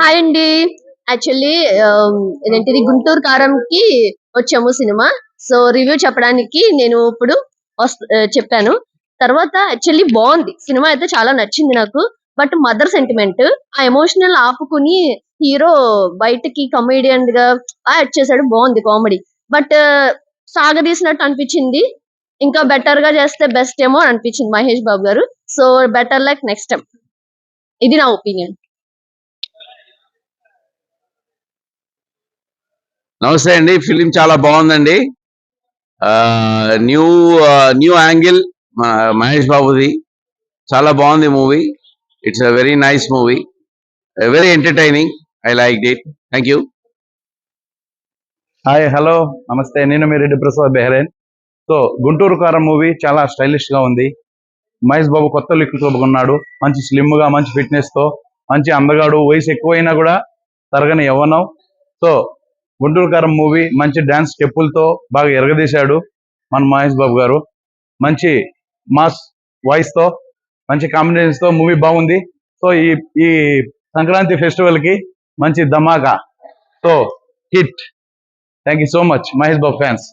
Hi అండి. Actually ఇదేంటిది గుంటూరు కారంకి వచ్చాము సినిమా. సో రివ్యూ చెప్పడానికి నేను ఇప్పుడు చెప్పాను. తర్వాత యాక్చువల్లీ బాగుంది. సినిమా అయితే చాలా నచ్చింది నాకు. బట్ మదర్ సెంటిమెంట్ ఆ ఎమోషనల్ ఆపుకుని హీరో బయటకి కమేడియన్గా యాడ్ చేశాడు బాగుంది కామెడీ. బట్ సాగదీసినట్టు అనిపించింది. ఇంకా బెటర్గా చేస్తే బెస్ట్ ఏమో అనిపించింది Mahesh Babu garu. So better like next time. ఇది నా ఒపీనియన్. నమస్తే అండి ఫిలిం చాలా బాగుందండి. న్యూ న్యూ యాంగిల్ మహేష్ బాబుది. చాలా బాగుంది movie. It's a very nice movie very entertaining I like it thank you hi hello నమస్తే. నేను మీ Reddy Prasad Bahrain. So Guntur Kaaram movie చాలా స్టైలిష్గా ఉంది. మహేష్ బాబు కొత్త లిక్ ఉన్నాడు మంచి స్లిమ్గా మంచి ఫిట్నెస్తో మంచి అందగాడు. వయసు ఎక్కువైనా కూడా తరగని యవ్వనం. సో గుంటూరుకారం మూవీ మంచి డాన్స్ స్టెప్పులతో బాగా ఎరగదీశాడు మన మహేష్ బాబు గారు. మంచి మాస్ వాయిస్తో మంచి కాంబినేషన్స్తో మూవీ బాగుంది. సో ఈ ఈ సంక్రాంతి ఫెస్టివల్కి మంచి ధమాకా. So hit. Thank you so much Mahesh Babu fans.